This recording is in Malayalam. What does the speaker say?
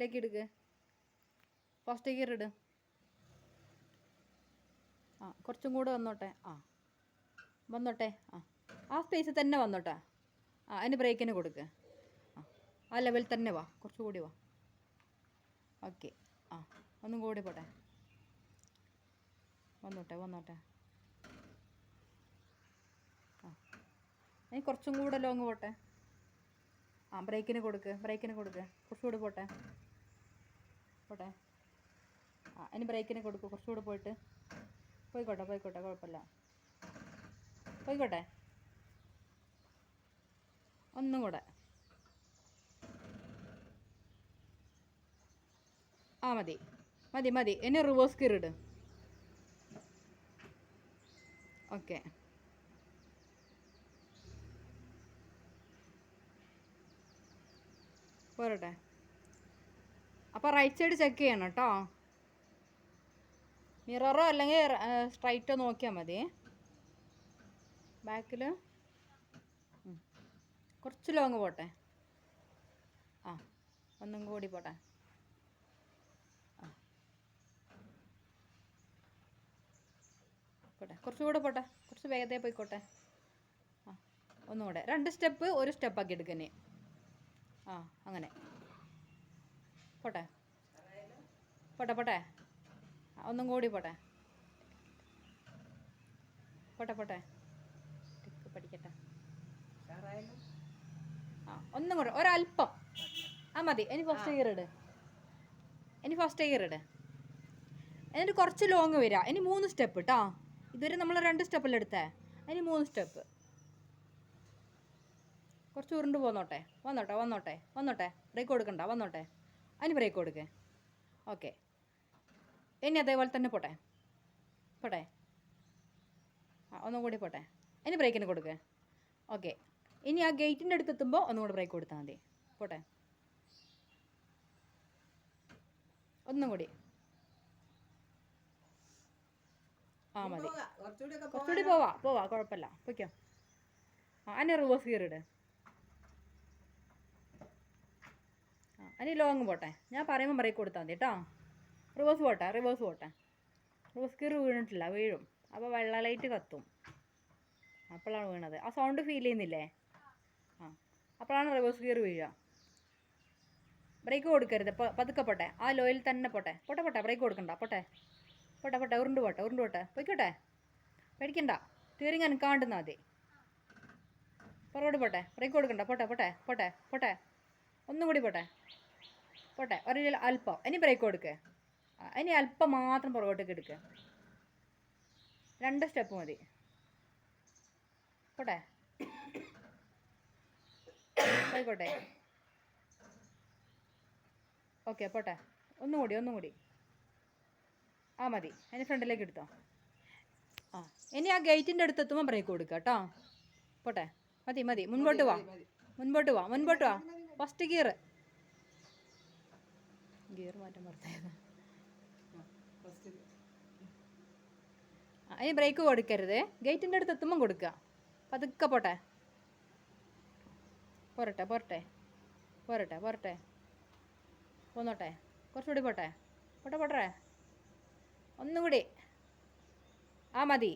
ഫ്രണ്ടിലേക്ക് ഇടുക. ഫസ്റ്റ് ഗിയർ ഇട്. ആ കുറച്ചും കൂടെ വന്നോട്ടെ. ആ വന്നോട്ടെ. ആ ആ സ്പേസിൽ തന്നെ വന്നോട്ടെ. ആ അതിന് ബ്രേക്കിന് കൊടുക്ക്. ആ ആ ലെവലിൽ തന്നെ വാ. കുറച്ചും കൂടി വാ. ഓക്കെ ആ ഒന്നും കൂടി പോട്ടെ. വന്നോട്ടെ വന്നോട്ടെ. ആ ഇനി കുറച്ചും കൂടെ ലോങ് പോട്ടെ. ആ ബ്രേക്കിന് കൊടുക്ക്. ബ്രേക്കിന് കൊടുക്ക്. കുറച്ചുകൂടി പോട്ടെ. പോട്ടെ. ആ ഇനി ബ്രേക്കിന് കൊടുക്കും കുറച്ചുകൂടെ പോയിട്ട്. പോയിക്കോട്ടെ പോയിക്കോട്ടെ കുഴപ്പമില്ല. പോയിക്കോട്ടെ. ഒന്നും കൂടെ. ആ മതി. മതി മതി. ഇനി റിവേഴ്സ് കീറിട് ഓക്കെ. പോരട്ടെ. അപ്പോൾ റൈറ്റ് സൈഡ് ചെക്ക് ചെയ്യണം കേട്ടോ മിററോ അല്ലെങ്കിൽ സ്ട്രൈറ്റോ നോക്കിയാൽ മതി. ബാക്കിൽ കുറച്ച് ലോങ് പോട്ടെ. ആ ഒന്നും കൂടി പോട്ടെ. പോട്ടെ കുറച്ചുകൂടെ പോട്ടെ. കുറച്ച് വേഗതയിൽ പോയിക്കോട്ടെ. ആ ഒന്നുകൂടെ രണ്ട് സ്റ്റെപ്പ് ഒരു സ്റ്റെപ്പാക്കി എടുക്കുന്നേ ആ അങ്ങനെ. പോട്ടെ. പോട്ടെ പോട്ടെ. ഒന്നും കൂടി പോട്ടെ. പോട്ടെ പോട്ടെ. പഠിക്കട്ടെ. ആ ഒന്നും കൂടെ ഒരല്പം. ആ മതി. ഇനി ഫസ്റ്റ് ഇയർ ഇട്. ഇനി ഫസ്റ്റ് ഇയർ ഇട്. എന്നിട്ട് കുറച്ച് ലോങ് വരിക ഇനി മൂന്ന് സ്റ്റെപ്പ് കേട്ടോ ഇതുവരെ നമ്മൾ രണ്ട് സ്റ്റെപ്പല്ലേ എടുത്തേ? ഇനി മൂന്ന് സ്റ്റെപ്പ് കുറച്ച് ഉരുണ്ട് പോന്നോട്ടെ. വന്നോട്ടെ വന്നോട്ടെ വന്നോട്ടെ. ബ്രേക്ക് കൊടുക്കണ്ട വന്നോട്ടെ. അതിന് ബ്രേക്ക് കൊടുക്കേ. ഓക്കെ ഇനി അതേപോലെ തന്നെ പോട്ടെ. പോട്ടെ. ആ ഒന്നും കൂടി പോട്ടെ. അതിന് ബ്രേക്കിന് കൊടുക്കേ. ഓക്കെ ഇനി ആ ഗേറ്റിന്റെ അടുത്ത് എത്തുമ്പോൾ ഒന്നും കൂടി ബ്രേക്ക് കൊടുത്താൽ മതി. പോട്ടെ. ഒന്നും കൂടി. ആ മതി. കുറച്ചുകൂടി പോവാ. പോവാ. കുഴപ്പമില്ല. പൊയ്ക്കോ. ആ അതിന് റിവേഴ്സ് ഗിയർ ഇട്. അതിന് ലോങ് പോട്ടെ. ഞാൻ പറയുമ്പോൾ ബ്രേക്ക് കൊടുത്താൽ മതി കേട്ടോ റിവേഴ്സ് പോട്ടെ റിവേഴ്സ് പോട്ടെ. റിവേഴ്സ് കീറി വീണിട്ടില്ല വീഴും. അപ്പോൾ വെള്ള ലൈറ്റ് കത്തും. അപ്പോഴാണ് വീണത്. ആ സൗണ്ട് ഫീൽ ചെയ്യുന്നില്ലേ? ആ അപ്പോഴാണ് റിവേഴ്സ് ഗിയർ വീഴുക. ബ്രേക്ക് കൊടുക്കരുത്. പതുക്കെ പോട്ടെ. ആ ലോയിൽ തന്നെ പോട്ടെ. പോട്ടെ പോട്ടെ. ബ്രേക്ക് കൊടുക്കണ്ട. പോട്ടെ. പോട്ടെ പോട്ടെ. ഉരുണ്ട് പോട്ടെ ഉരുണ്ട് പോട്ടെ. പൊയ്ക്കോട്ടെ. പേടിക്കണ്ട. സ്റ്റിയറിങ് എനിക്കാണ്ടെന്ന് മതി. പുറകോട്ട് പോട്ടെ. ബ്രേക്ക് കൊടുക്കണ്ട. പോട്ടെ പോട്ടെ പോട്ടെ പോട്ടെ. ഒന്നും കൂടി പോട്ടെ. പോട്ടെ ഒരു അല്പം. ഇനി ബ്രേക്ക് കൊടുക്ക്. ഇനി അല്പം മാത്രം പുറകോട്ടേക്ക് എടുക്കുക രണ്ട് സ്റ്റെപ്പ് മതി. പോട്ടെ? ആയിക്കോട്ടെ. ഓക്കെ പോട്ടെ. ഒന്നും കൂടി ഒന്നും കൂടി. ആ മതി. അതിന് ഫ്രണ്ടിലേക്ക് എടുത്തോ. ആ ഇനി ആ ഗേറ്റിന്റെ അടുത്ത് എത്തുമ്പോൾ ബ്രേക്ക് കൊടുക്കുക കേട്ടോ. പോട്ടെ? മതി മതി. മുൻപോട്ട് വാ. മുൻപോട്ട് വാ മുൻപോട്ട് വാ. ഫസ്റ്റ് ഗിയർ ഗിയർ മാറ്റം പറഞ്ഞത് അതിന് ബ്രേക്ക് കൊടുക്കരുത്. ഗേറ്റിന്റെ അടുത്ത് എത്തുമ്പം കൊടുക്കുക പതുക്കെ പോട്ടെ. പോരട്ടെ പോരട്ടെ. പോരട്ടെ പോരട്ടെ. പോന്നോട്ടെ. കുറച്ചുകൂടി പോട്ടെ. പോട്ടെ പോട്ടെ. ഒന്നുകൂടി. ആ മതി.